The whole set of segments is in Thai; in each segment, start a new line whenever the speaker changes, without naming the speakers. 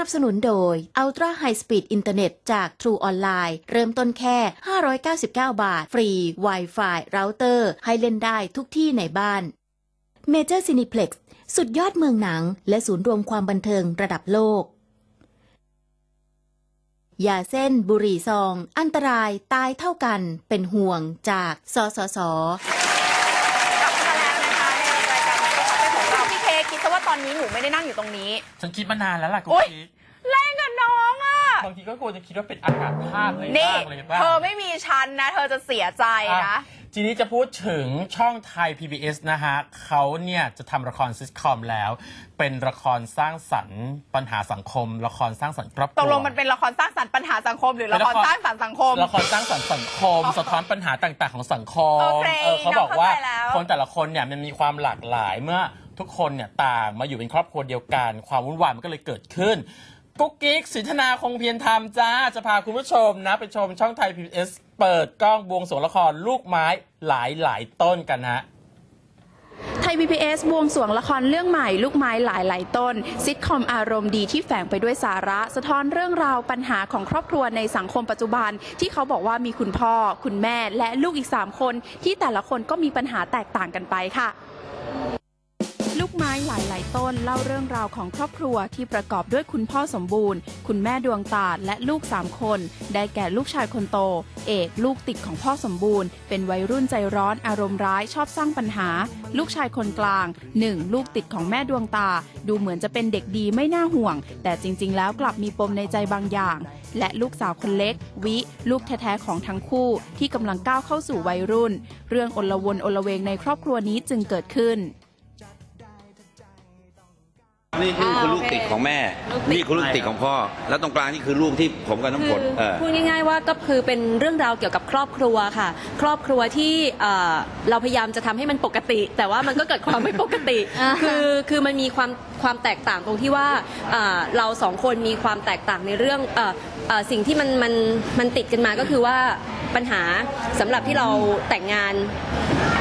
สนับสนุนโดย Ultra High Speed Internet จาก True Online เริ่มต้นแค่ 599 บาท ฟรี Wi-Fi เราเตอร์ ให้เล่นได้ทุกที่ในบ้าน Major Cineplex สุดยอดเมืองหนัง และศูนย์รวมความบันเทิงระดับโลก ยาเส้นบุหรี่ซอง อันตรายตายเท่ากันเป็นห่วงจาก สสส
อยู่ตรงนี้
ฉันคิดมานานแล้วล่ะกู
โอ๊ย
คิด
แรงกับน้องอะ
บางทีก็กลัวจะคิดว่าเป็นอากาศธาตุเลย
นี่
บ้างเลยบ้าง
เธอไม่มีฉันนะ เธอจะเสียใจนะ
อะทีนี้จะพูดถึงช่องไทย PBS นะฮะเขาเนี่ยจะทำละครซิทคอมแล้ว เป็นละครสร้างสรรค์ปัญหาสังคม ละครสร้างสรรค์ครอบครัว
ตกลงมันเป็นละครสร้างสรรค์ปัญหาสังคม หรือ
เป็
ละ
น
ค
ละ
ร
คร
สร้างสรรค์สังคม
ละครสร้างสรรค์สังคม สะท้อนปัญหาต่าง ๆ ของสังคม
โอเค
เขาบอกว่า
น้องเข้าใจแล้ว
คนแต่ละคนเนี่ยมันมีความหลากหลายเมื่อ ทุกคนเนี่ยต่างมาอยู่เป็นครอบครัวเดียวกัน ความวุ่นวายมันก็เลยเกิดขึ้น กุ๊กกิ๊กสินธนาคงเพียรธรรมจ้า จะพาคุณผู้ชมนะไปชมช่องไทย PBS เปิดกล้องบวงสรวงละครลูกไม้หลายหลายต้นกันฮะ
ไทย PBS บวงสรวงละครเรื่องใหม่ลูกไม้หลายหลายต้น ซิทคอมอารมณ์ดีที่แฝงไปด้วยสาระ สะท้อนเรื่องราวปัญหาของครอบครัวในสังคมปัจจุบัน ที่เขาบอกว่ามีคุณพ่อ คุณแม่และลูกอีก 3 คน ที่แต่ละคนก็มีปัญหาแตกต่างกันไปค่ะ ลูกไม้หลายหลายต้นเล่าเรื่องราวของครอบครัวที่ประกอบด้วยคุณพ่อสมบูรณ์ คุณแม่ดวงตาและลูกสามคน ได้แก่ลูกชายคนโต เอกลูกติดของพ่อสมบูรณ์ เป็นวัยรุ่นใจร้อนอารมณ์ร้ายชอบสร้างปัญหา ลูกชายคนกลางหนึ่งลูกติดของแม่ดวงตา ดูเหมือนจะเป็นเด็กดีไม่น่าห่วง แต่จริง ๆ แล้วกลับมีปมในใจบางอย่าง และลูกสาวคนเล็ก วิ ลูกแท้ๆของทั้งคู่ ที่กำลังก้าวเข้าสู่วัยรุ่น เรื่องอลวนอลเวงในครอบครัวนี้จึงเกิดขึ้น
นี่คือคือลูกติดของแม่ นี่คือลูกติดของพ่อ แล้วตรงกลางนี่คือลูกที่ผมกับน้ำฝนเออ
พูดง่ายๆว่าก็คือเป็นเรื่องราวเกี่ยวกับครอบครัวค่ะ ครอบครัวที่เอ่อเราพยายามจะทำให้มันปกติ แต่ว่ามันก็เกิดความไม่ปกติคือคือมันมีความความแตกต่างตรงที่ว่าเอ่อเราสองคนมีความแตกต่างในเรื่องเอ่อ เอ่อสิ่งที่มันมันมันติดกันมาก็คือว่าปัญหาสำหรับที่เราแต่งงาน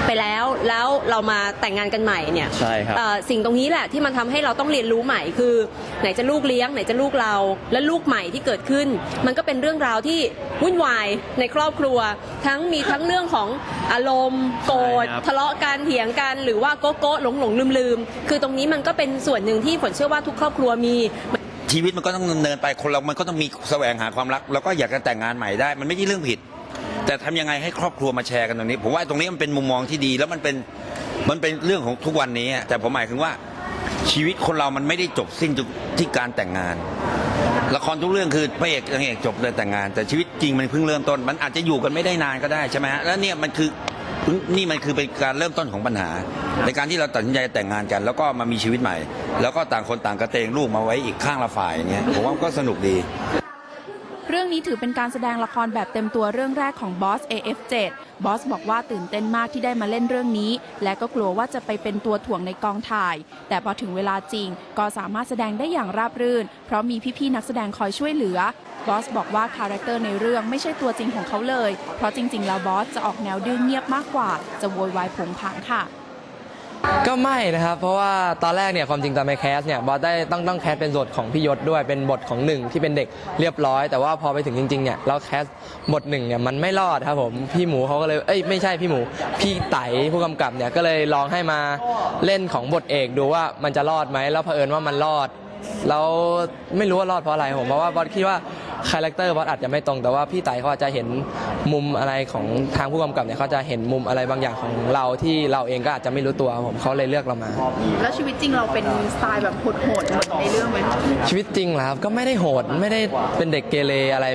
ไปแล้วแล้วเรามาแต่งงานกันใหม่เนี่ย
ใช่ครับ
เอ่อสิ่งตรงนี้แหละที่มันทำให้เราต้องเรียนรู้ใหม่คือ ไหนจะลูกเลี้ยงไหนจะลูกเรา และลูกใหม่ที่เกิดขึ้น มันก็เป็นเรื่องราวที่วุ่นวายในครอบครัว ทั้งมีทั้งเรื่องของอารมณ์โกรธ
ใช่ครับ
ทะเลาะกันเถียงกันหรือว่าโก๊ะโก๊ะหลงหลงลืมลืมคือตรงนี้มันก็เป็นส่วนหนึ่งที่ฝนเชื่อว่าทุกครอบครัวมี
ชีวิตมันก็ต้องดำเนินไปคนเรามันก็ต้องมีแสวงหาความรัก แล้วก็อยากจะแต่งงานใหม่ได้ มันไม่ใช่เรื่องผิด แต่ทำยังไงให้ครอบครัวมาแชร์กันตรงนี้ ผมว่าตรงนี้มันเป็นมุมมองที่ดี แล้วมันเป็นมันเป็นเรื่องของทุกวันนี้อะแต่ผมหมายถึงว่าชีวิตคนเรามันไม่ได้จบสิ้นที่การแต่งงาน ละครทุกเรื่องคือพระเอกนางเอกจบเลยแต่งงาน แต่ชีวิตจริงมันเพิ่งเริ่มต้น มันอาจจะอยู่กันไม่ได้นานก็ได้ใช่ไหมฮะแล้วเนี่ยมันคือ นี่มันคือเป็นการเริ่มต้นของปัญหา ในการที่เราตัดสินใจแต่งงานกัน แล้วก็มามีชีวิตใหม่ แล้วก็ต่างคนต่างกระเตงลูกมาไว้อีกข้างละฝ่ายอย่างเงี้ยผมว่าก็สนุกดี
เรื่องนี้ถือเป็นการแสดงละครแบบเต็มตัวเรื่องแรกของบอส AF7 บอสบอกว่าตื่นเต้นมากที่ได้มาเล่นเรื่องนี้ และก็กลัวว่าจะไปเป็นตัวถ่วงในกองถ่าย แต่พอถึงเวลาจริง ก็สามารถแสดงได้อย่างราบรื่น เพราะมีพี่ๆนักแสดงคอยช่วยเหลือ บอสบอกว่าคาแรคเตอร์ในเรื่องไม่ใช่ตัวจริงของเขาเลย เพราะจริง ๆ แล้วบอสจะออกแนวดื้อเงียบมากกว่า จะโวยวายผงผางค่ะ
ก็ไม่นะครับ เพราะว่าตอนแรกเนี่ยความจริงตอนไปแคสเนี่ยบอสได้ต้องต้องแคสเป็นบทของพี่ยศด้วยเป็นบทของหนึ่งที่เป็นเด็กเรียบร้อย แต่ว่าพอไปถึงจริงๆเนี่ยเราแคสบทหนึ่งเนี่ยมันไม่รอดครับผมพี่หมูเขาก็เลยเอ้ยไม่ใช่พี่หมู พี่ไตผู้กำกับเนี่ยก็เลยลองให้มาเล่นของบทเอกดูว่ามันจะรอดไหมแล้วเผอิญว่ามันรอดแล้วไม่รู้ว่ารอดเพราะอะไรผมเพราะว่าบอสคิดว่า คาแรคเตอร์บอสอาจจะไม่ตรงแต่ว่าพี่ไต่เขาอาจจะเห็นมุมอะไรของทางผู้กำกับเนี่ยเขาจะเห็นมุมอะไรบางอย่างของเราที่เราเองก็อาจจะไม่รู้ตัวครับผมเขาเลยเลือกเรามา
แล้วชีวิตจริงเราเป็นสไตล์แบบโหดๆเหมือนในเรื่องไหม
ชีวิตจริงเหรอครับก็ไม่ได้โหดไม่ได้เป็นเด็กเกเรอะไร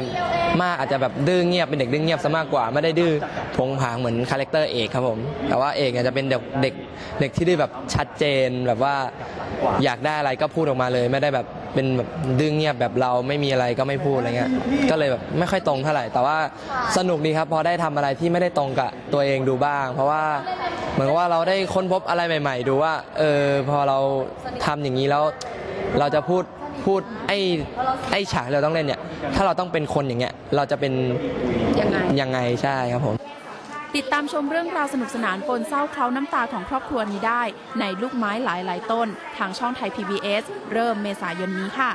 มากอาจจะแบบดื้อเงียบเป็นเด็กดื้อเงียบซะมากกว่าไม่ได้ดื้อพงผางเหมือนคาแรคเตอร์เอกครับผมแต่ว่าเอกเนี่ยจะเป็นเด็กเด็กเด็กที่ดื้อแบบชัดเจนแบบว่าอยากได้อะไรก็พูดออกมาเลยไม่ได้แบบ เป็นแบบดื้อเงียบแบบเราไม่มีอะไรก็ไม่พูดอะไรเงี้ยก็เลยแบบไม่ค่อยตรงเท่าไหร่ แต่ว่าสนุกดีครับพอได้ทำอะไรที่ไม่ได้ตรงกับตัวเองดูบ้าง เพราะว่าเหมือนกับว่าเราได้ค้นพบอะไรใหม่ ๆ ดูว่าเออพอเราทำอย่างนี้แล้ว เราจะพูดพูดไอ้ไอ้ฉากที่เราต้องเล่นเนี่ย ถ้าเราต้องเป็นคนอย่างเงี้ย เราจะเป็น
ยังไง
ยังไงใช่ครับผม
ติดตามชมเรื่องราวสนุกสนานปนเศร้าเคล้าน้ำตาของครอบครัวนี้ได้ ในลูกไม้หลายหลาย ๆ ต้น ทางช่องไทย PBS เริ่มเมษายนนี้ค่ะ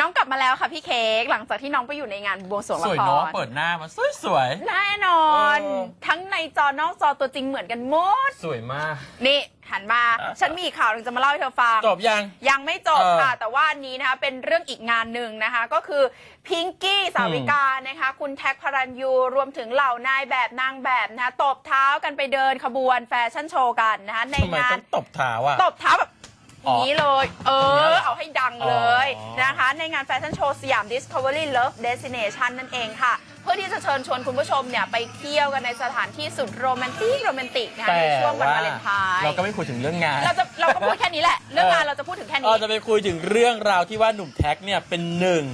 น้องกลับมาแล้วค่ะพี่เค้กหลังจากที่น้องไปอยู่ในงานบวงสรวง
ส
ละ
วย
ค
เนาะ
ร
เปิดหน้ามาสวยสวย
แน่นอน
เออ
ทั้งในจอนอกจอตัวจริงเหมือนกันหมด
สวยมาก
นี่ หันมา
อะ
ฉันมีอีกข่าวหนึ่งจะมาเล่าให้เธอฟัง
จบยัง
ยังไม่จบ
เออ
ค่ะ แต่ว่าอันนี้นะคะเป็นเรื่องอีกงานหนึ่งนะคะ ก็คือพิงกี้สาวิกานะคะ คุณแท็กพระรันยูรวมถึงเหล่านายแบบนางแบบนะคะตบเท้ากันไปเดินขบวนแฟชั่นโชว์กันนะคะใน
ทำไม
งา
ต้
น
องตบเท้าอะ
ตบเท้าแบบ
อ๋อ
นี้เลย เอ
อย่างเงี้
อ
ยเหรอ
เอาให้ดังเลย
อ๋อ
นะคะ ในงานแฟชั่นโชว์สยาม Discovery Love Destination นั่นเองค่ะเพื่อที่จะเชิญชวนคุณผู้ชมเนี่ยไปเที่ยวกันในสถานที่สุดโรแมนติกโรแมนติกนะคะ
แต่
ในช่วงวัน
ว่าวา
เลนไทน์
เราก็ไม่คุยถึงเรื่องงาน
เราจะเราก็พูดแค่นี้แหละ เรื่องงานเราจะพูดถึงแค่
เอ
นี้
อจะไปคุยถึงเรื่องราวที่ว่าหนุ่มแท็กเนี่ยเป็นหนึ่ง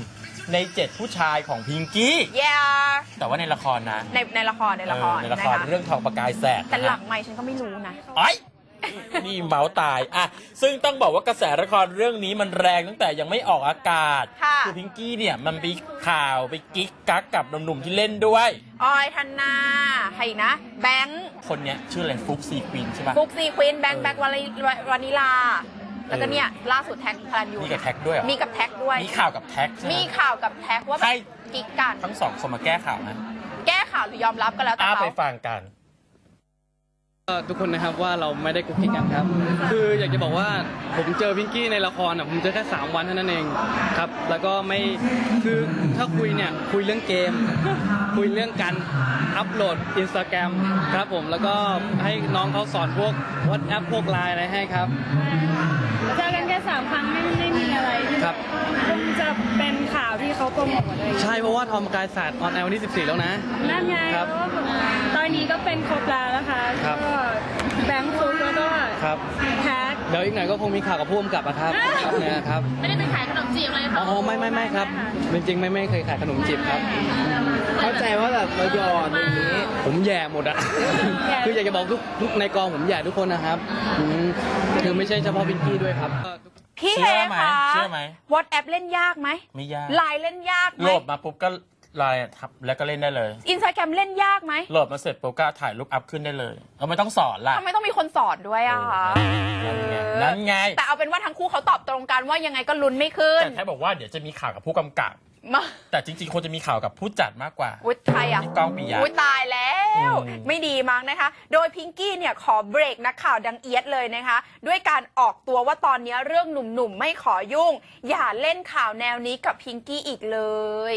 ในเจ็ดผู้ชายของพิงกี้
yeah
แต่ว่าในละครนะ
ในในละครในละคร
เออในละ
นะ
คร
คะ
เรื่องทองประกายแสด
แต่
นะฮะ
หลังไม่ฉันก็ไม่รู้นะ
ไอ้ย นี่เมาส์ตายอะซึ่งต้องบอกว่ากระแสละครเรื่องนี้มันแรงตั้งแต่ยังไม่ออกอากาศ
ค่ะ
อพิงกี้เนี่ยมันไปข่าวไปกิ๊กกักกับหนุ่มๆที่เล่นด้วย
ออยธันนาใครอีกนะ แบงค์
คนเนี้ยชื่ออะไรฟุกซีควินใช่ปะ
ฟุกซีควินแบงค์แบงค์วานิวานิลา แล้วก็เนี่ยล่าสุดแท็กพลันยู
มีกับแท็กด้วยเหรอ
มีกับแท็กด้วย
มีข่าวกับแท็กใช่ไหม
มีข่าวกับแท็กว่าแบ
ให้
บกิ๊กกัน
ทั้งสองคนมาแก้ข่าวนะ
แก้ข่าวหรือยอมรับก็แล้วแต่
อ้า
เขา
ไปฟังกัน
ก็ ทุกคนนะครับว่าเราไม่ได้กุ๊กกิ๊กกันครับ คืออยากจะบอกว่าผมเจอพิงกี้ในละครอะผมเจอแค่ 3 วันเท่านั้นเองครับ แล้วก็ไม่คือถ้าคุยเนี่ยคุยเรื่องเกม คุยเรื่องการอัปโหลดอินสตาแกรมครับผมแล้วก็ให้น้องเขาสอนพวกว h a t แอปพวกไลน์อะไรให้ครับ
เจอกันแค่สามครั้งไม่ไม่มีอะไรที่
ครับ
คงจะเป็นข่าวที่เขาโปรโมทอะไรอย่างเงี้ย
ใช่เพราะว่าทอมกายศาสตร์ออนแอร์วันที่ 14 แล้วนะ
นั่นไง
ครับ
เพราะว่าแบบตอนนี้ก็เป็นครบแล้วนะคะ
ครับ
ก็แบงค์ฟุกแล้วก็
ครับ
แท็ก
เดี๋ยวอีกหน่อยก็คงมีข่าวกับผู้กำกับนะครับครับเนี่ยครับ
ไม่ได้ไปขายขนมจีบอะไร
อ๋อไม่ไม่ไม่ครับจริงๆไม่ไม่เคยขายขนมจีบครับ
เข้าใจว่าแบบเราหยอดอย่างนี้
ผมแย่หมดอะ คืออยากจะบอกทุกทุกในกองผมแย่ทุกคนนะครับอืมคือไม่ใช่เฉพาะพิงกี้ด้วยครับ
พี่
เชื่
เฮ
อไหม
คะ
เชื่อไหม
วอทแอปเล่นยากไหม
ไม่ยาก
ไลน์เล่นยากไห
โห
ม
ลดมาปุ๊บก็ ไลน์ทับแล้วก็เล่นได้เลย
อินสตาแกรมเล่นยากไหม
โหลดมาเสร็จปุ๊บก็ถ่ายรูปอัพขึ้นได้เลยเราไม่ต้องสอนล่ะ
ทำไมต้องมีคนสอนด้วยอะคะ
เออนั่นไงนั่นไง
แต่เอาเป็นว่าทั้งคู่เขาตอบตรงกันว่ายังไงก็ลุ้นไม่ขึ้น
แต่แค่บอกว่าเดี๋ยวจะมีข่าวกับผู้กำกับ
มา
แต่จริงๆควรจะมีข่าวกับผู้จัดมากกว่า
อุ้ยใครอะ
พี่ก้องปิยะ
อุ้ยตายแล้ว
อืม
ไม่ดีมั้งนะคะ โดยพิงกี้เนี่ยขอเบรกนักข่าวดังเอียดเลยนะคะ ด้วยการออกตัวว่าตอนนี้เรื่องหนุ่มๆ ไม่ขอยุ่ง อย่าเล่นข่าวแนวนี้กับพิงกี้อีกเลย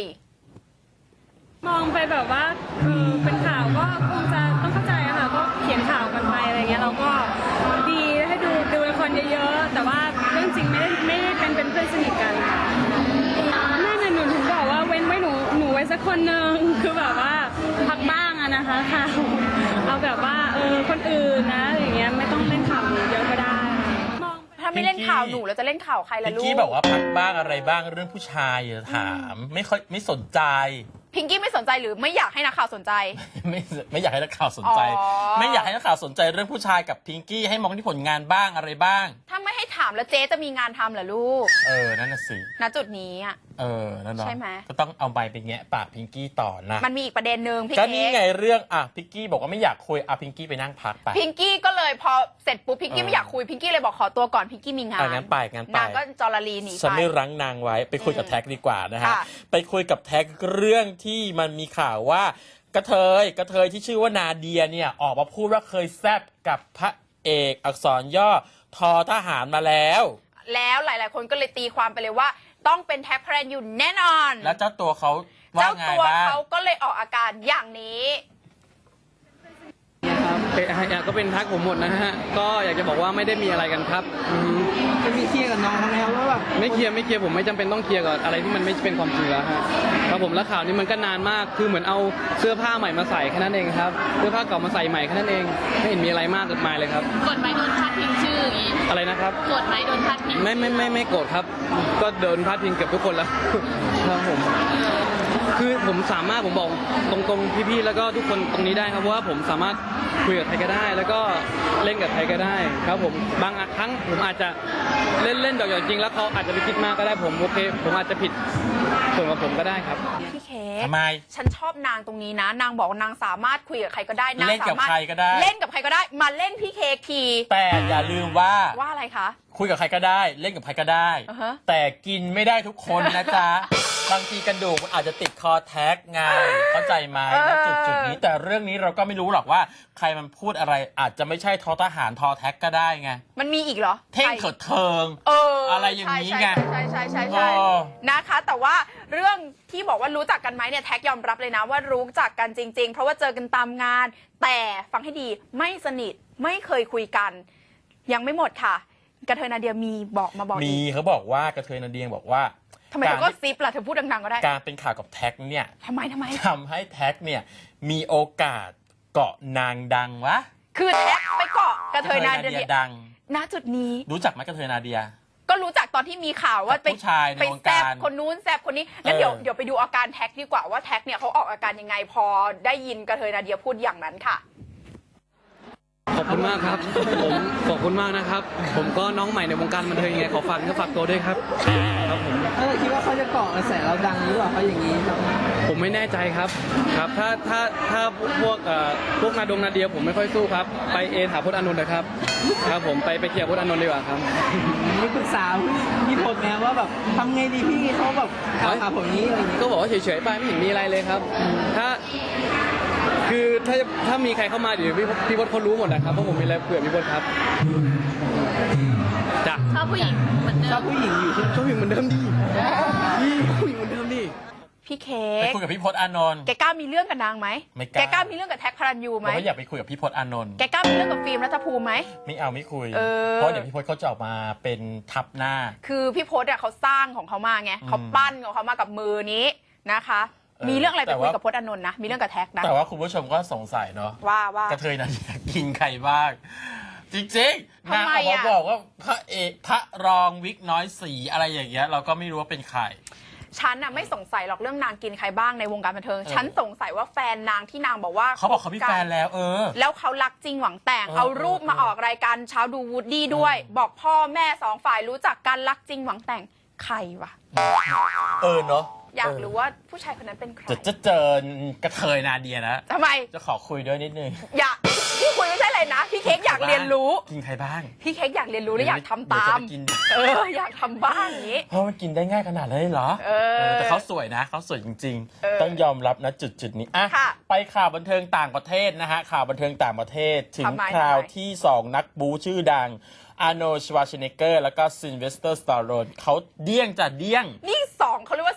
มองไปแบบว่าเออเป็นข่าวก็คงจะต้องเข้าใจอะค่ะก็เขียนข่าวกันไปอะไรเงี้ยเราก็ดีให้ดูดูละครเยอะๆ แต่ว่าเรื่องจริงไม่ได้ไม่ได้เป็นเป็นเพื่อนสนิทกันนั่นน่ะหนูถึงบอกว่าเว้นไว้หนูหนูไว้สักคนหนึ่งคือแบบว่าพักบ้างอะนะคะข่าวเอาแบบว่าเออคนอื่นนะอะไรเงี้ยไม่ต้องเล่นข่าวหนูเยอะก็ได้มองไป
ถ้าไม่เล่นข่าวหนูแล้วจะเล่นข่าวใครล่ะ
พิง
ลูก
กี้บอกว่าพักบ้างอะไรบ้างเรื่องผู้ชายอย่าถาม ไม่ค่อยไม่สนใจ
พิงกี้ไม่สนใจหรือไม่อยากให้นักข่าวสนใจ
ไม่ไม่อยากให้นักข่าวสนใจ
อ๋อ
ไม่อยากให้นักข่าวสนใจเรื่องผู้ชายกับพิงกี้ให้มองที่ผลงานบ้างอะไรบ้าง
ถ้าไม่ให้ถามแล้วเจ๊จะมีงานทำเหรอลูก
เออ นั่นน่ะสิ
ณจุดนี้อะ
เออนั่นเนาะ
ใช่ไหม
ก็ต้องเอาใบไปแงะปากพิงกี้ต่อนะ
มันมีอีกประเด็นหนึ่งพี่
ก็
เค้
นี่
ก
ไงเรื่องอะพิงกี้บอกว่าไม่อยากคุยอะพิงกี้ไปนั่งพักไป
พิงกี้ก็เลยพอเสร็จปุ๊บพิงกี้
เออ
ไม่อยากคุยพิงกี้เลยบอกขอตัวก่อนพิงกี้มีงาน
อะงั้นไปงั้นไป
นางก็จอรลีหนี
ฉัน
ไป
ไม่รั้งนางไว้ไปคุยกับ
อืม
แท็กดีกว่านะฮะ
ค่ะ
ไปคุยกับแท็กเรื่องที่มันมีข่าวว่ากระเทยกระเทยที่ชื่อว่านาเดียเนี่ยออกมาพูดว่าเคยแซบกับพระเอกอักษรย่อทอทหารมาแล้ว
แล้วหลาย ๆ คนก็เลยตีความไปเลยว่า ต้องเป็นแท็กพระรันยูแน่นอน
แล้วเจ้าตัวเขาว่า
เจ้า
ไง
ตัว
บ้าง
เขาก็เลยออกอาการอย่างนี้
ครับเอะอะก็เป็นทักผมหมดนะฮะ ก็อยากจะบอกว่าไม่ได้มีอะไรกันครับอืม
จะมีเคลียร์กับน้องเขาแล้วว่าแบบ
ไม่เคลียร์ไม่เคลียร์ผมไม่จำเป็นต้องเคลียร์กับอะไรที่มันไม่เป็นความจริงแล้วฮะครับผมแล้วข่าวนี้มันก็นานมาก คือเหมือนเอาเสื้อผ้าใหม่มาใส่แค่นั้นเองครับ เสื้อผ้าเก่ามาใส่ใหม่แค่นั้นเอง ไม่เห็นมีอะไรมากเกินไปเลยครับ
กดไหมโดนพาดพิงชื่อ อย่างงี้
อะไรนะครับ
กดไหมโดนพาดพิง
ไม่ไม่ไม่ไม่โกรธครับ ก็เดินพาดพิงเกือบทุกคนแล้ว ครับผม คือผมสามารถผมบอกตรงๆพี่ๆแล้วก็ทุกคนตรงนี้ได้ครับว่าผมสามารถคุยกับใครก็ได้ แล้วก็เล่นกับใครก็ได้ครับผมบางครั้งผมอาจจะเล่นเล่นๆหยอกๆจริงแล้วเขาอาจจะไปคิดมากก็ได้ผมโอเค ผมอาจจะผิดส่วนของผมก็ได้ครับ
พี่เค้ก
ทำไม
ฉันชอบนางตรงนี้นะ นางบอกว่านางสามารถคุยกับใครก็ได้นาง
เล่นกับ
สามารถ
ใครก็ได้
เล่นกับใครก็ได้ มาเล่นพี่เค้กที
แต่อย่าลืมว่า
ว่าอะไรคะ
คุยกับใครก็ได้ เล่นกับใครก็ได้
อ่าฮะ
แต่กินไม่ได้ทุกคนนะจ๊ะ บางทีกระดูกมันอาจจะติดคอแท็กไงเข้าใจไหมณจุดจุดๆนี้แต่เรื่องนี้เราก็ไม่รู้หรอกว่า ใครมันพูดอะไรอาจจะไม่ใช่ทอทหารทอแท็กก็ได้ไง
มันมีอีกเหรอ
เท่ง
ใคร
เถิดเทิง
เออ
อะไรอย่างนี้ไง
ใช่ใช่ใช่ใช่ใช่
เออ
นะคะ แต่ว่าเรื่องที่บอกว่ารู้จักกันไหมเนี่ยแท็กยอมรับเลยนะว่ารู้จักกันจริง ๆ เพราะว่าเจอกันตามงาน แต่ฟังให้ดีไม่สนิทไม่เคยคุยกัน ยังไม่หมดค่ะ กระเทยนาเดียมีบอกมาบอก
มี
อีก
เขาบอกว่ากระเทยนาเดียงบอกว่า
ทำไมเธอก็ซิปล่ะเธอพูดดังๆก็ได้
การเป็นข่าวกับแท็กเนี่ย
ทำไมทำไม
ทำให้แท็กเนี่ยมีโอกาสเกาะนางดังวะ
คือแท็กไปเกาะกระเทยนาเดีย
ดัง
ณจุดนี้
รู้จักไหมกระเทยนาเดีย
ก็รู้จักตอนที่มีข่าวว่าไป
ผู้ชายใน
ไป
วง
แซ
การ
บคนนู้นแซบคนนี้งั้นเดี๋ยว
เออ
เดี๋ยวไปดูอาการแท็กดีกว่าว่าแท็กเนี่ยเขาออกอาการยังไงพอได้ยินกระเทยนาเดียพูดอย่างนั้นค่ะ
ข อบคุณมากครับ ผมขอบคุณมากนะครับ ผมก็น้องใหม่ในวงการบันเทิงยังไงขอฝากเนื้อฝากตัวด้วยครับครับผม
เออคิดว่าเขาจะเกาะกระแสเราดังหรือเปล่าเขาอย่างนี้ครับ
ผมไม่แน่ใจครับครับ ถ้าถ้าถ้าพวกเอ่อพวกนาดงนาเดียผมไม่ค่อยสู้ครับ ไปเอถามพจน์อานนท์นะครับครับ ผมไปไปเคลียร์พจน์อานนท์ดีกว่าครับ
มีปรึกษาพี่พลไหมว่าแบบทำไงดีพี่เขาแบบกล่าวหาผมนี้อะไรอย่างนี้
ก็บอกว่าเฉยๆไปไม่เห็นมีอะไรเลยครับ ถ้า คือถ้าถ้ามีใครเข้ามาเดี๋ยวพี่พี่พจน์เขารู้หมดนะครับว่าผมมีอะไรเผื่อพี่พจน์ครับจ้ะ
ชอบผู้หญิงเหมือนเดิ
ชอบ
ม
ผู้หญิงอยู่ที่
ชอบผู้หญิงเหมือนเดิมดิพี่ผู้หญิงเหมือนเดิมดิ
พี่เค้
ไป
ก
คุยกับพี่พจน์อานนท์
แกกล้ามีเรื่องกับนางไหม
ไม่กล้า
แกกล้ามีเรื่องกับแท็กพระรันยูไหม
เราก็อยากไปคุยกับพี่พจน์อานนท์
แกกล้ามีเรื่องกับฟิล์มรัฐภูมิไหม
ไม่เอาไม่คุย
เออ
เพราะเดี๋ยวพี่พจน์เขาจะออกมาเป็นทับหน้า
คือพี่พศอะเขาสร้างของเขามาไงเขาปั้นของเขามากับมือนี้นะคะ
เออ
มีเรื่องอะไรไป
แต่
คุย
ว่า
กับพจน์อานนท์นะ มีเรื่องกับแท็กนะ
แต่ว่าคุณผู้ชมก็สงสัยเนาะ
ว่าว่า
กระเทยนาเดียกินใครบ้าง จริงๆ
ทำ
นาง
ไม
ออกมา
อะ
บอกว่าพระเอกพระรองวิกน้อยสีอะไรอย่างเงี้ยเราก็ไม่รู้ว่าเป็นใคร
ฉันน่ะไม่สงสัยหรอกเรื่องนางกินใครบ้างในวงการบันเทิง
เออ
ฉันสงสัยว่าแฟนนางที่นางบอกว่า
เขาบอกเขามีแฟนแล้วเออ
แล้วเขารักจริงหวังแต่ง
เออ
เอารูป
เออ
มาออกรายการเช้าดูวูดดี้ด้วย บอกพ่อแม่สองฝ่ายรู้จักกันรักจริงหวังแต่งใครวะ
เออเนาะ
อยากรู้ว่าผู้ชายคนนั้นเป็นใคร
จะจะเจอกระเทยนาเดียนะ
ทำไม
จะขอคุยด้วยนิดนึง
อยากพี่คุยไม่ใช่เลยนะ พี่เค้กอยากเรียนรู้
กินใครบ้าง
พี่เค้กอยากเรียนรู้และอยากทำตาม
เดี๋ยวจะไปกิน
เออ อยากทำบ้างอย่างนี้
เพราะมันกินได้ง่ายขนาดนั้นเลยเหรอ
เออ
เออแต่เขาสวยนะเขาสวยจริง
เออ
ๆ ต้องยอมรับนะจุดจุดๆนี้อะ
ค่ะ
ไปข่าวบันเทิงต่างประเทศนะฮะข่าวบันเทิงต่างประเทศ ถึง
ทำไม
คราว
ทำไม
ที่ 2 นักบูชื่อดังอาร์โนชวาชเนเกอร์ แล้วก็ซินเวสเตอร์สตาร์โรนเขาเดี้ยงจะเดี้ยง
นี่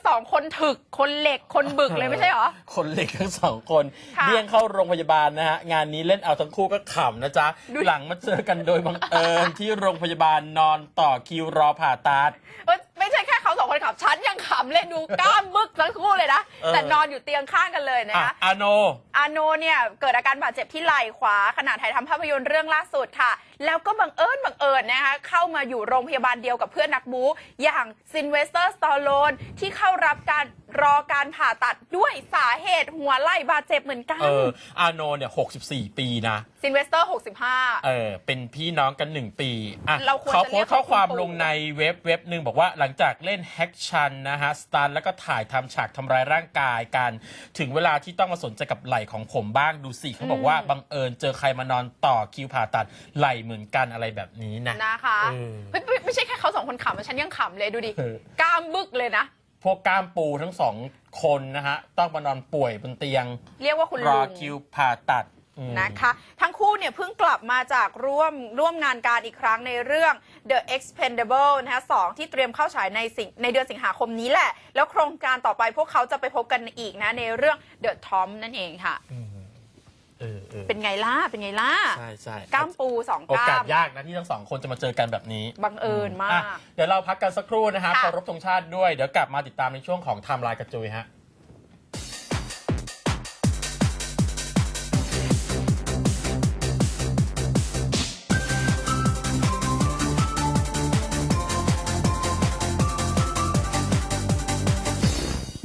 สองเขาเรียกว่าสองคนถึกคนเหล็กคนบึกเลยไม่ใช่เหรอ
คนเหล็กทั้งสองคน
ค่ะ
เดี้ยงเข้าโรงพยาบาลนะฮะ งานนี้เล่นเอาทั้งคู่ก็ขำนะจ๊ะ
ดูดิ
หลังมาเจอกันโดยบังเอิญที่โรงพยาบาลนอนต่อคิวรอผ่าตัด
เอ้ยไม่ใช่แค่เขาสองคนขับฉันยังขำเลยดูกล้ามบึกทั้งคู่เลยนะ
เออ
แต่นอนอยู่เตียงข้างกันเลยนะ
อะ
คะ
อาโน
อาโนเนี่ยเกิดอาการบาดเจ็บที่ไหล่ขวาขณะถ่ายทำภาพยนตร์เรื่องล่าสุดค่ะ แล้วก็บังเอิญบังเอิญนะคะเข้ามาอยู่โรงพยาบาลเดียวกับเพื่อนนักบู๊อย่างซินเวสเตอร์สตอโลนที่เข้ารับการรอการผ่าตัดด้วยสาเหตุหัวไหล่บาดเจ็บเหมือนกัน
เออ อาโนเนี่ย64ปีนะ
ซินเวสเตอร์65
เออ เป็นพี่น้องกันหนึ่งปี อะ
เราควร
เขา
จะ
โพ
เรี
ส
ยก
ต์ข้อความ
เขาคุณปู่
ลงในเว็บเว็บหนึ่งบอกว่าหลังจากเล่นแฮกชันนะฮะ สตันแล้วก็ถ่ายทำฉากทำร้ายร่างกายกัน ถึงเวลาที่ต้องมาสนใจกับไหล่ของผมบ้างดูสิเขาบอกว่าบังเอิญเจอใครมานอนต่อคิวผ่าตัดไหล่เหมือนกันอะไรแบบนี้นะ
นะคะ
เออ
ไม่ไม่ไม่ใช่แค่เขาสองคนขำฉันยังขำเลยดูดิ
เออ
กล้ามบึกเลยนะ
พวกกล้ามปูทั้งสองคนนะฮะต้องมานอนป่วยบนเตียง
เรียกว่าคุณ
ร
ลุ
องคิวผ่าตัดอืม
นะคะ ทั้งคู่เนี่ยเพิ่งกลับมาจากร่วมร่วมงานการอีกครั้งในเรื่อง The Expendable นะคะสองที่เตรียมเข้าฉายในสิงในเดือนสิงหาคมนี้แหละ แล้วโครงการต่อไปพวกเขาจะไปพบกันอีกนะในเรื่อง The Tom นั่นเองค่ะ
เออเออ
เป็นไงล่ะ เป็นไงล่ะ
ใช่ใช่
กล้ามปูสอง
โอก
ล้า
กาส
ม
ยากนะที่ทั้งสองคนจะมาเจอกันแบบนี้
บังเอิญมาก
อะเดี๋ยวเราพักกันสักครู่นะครับ
ค่ะ
เคารพธงชาติด้วย เดี๋ยวกลับมาติดตามในช่วงของไทม์ไลน์กระจุยฮะ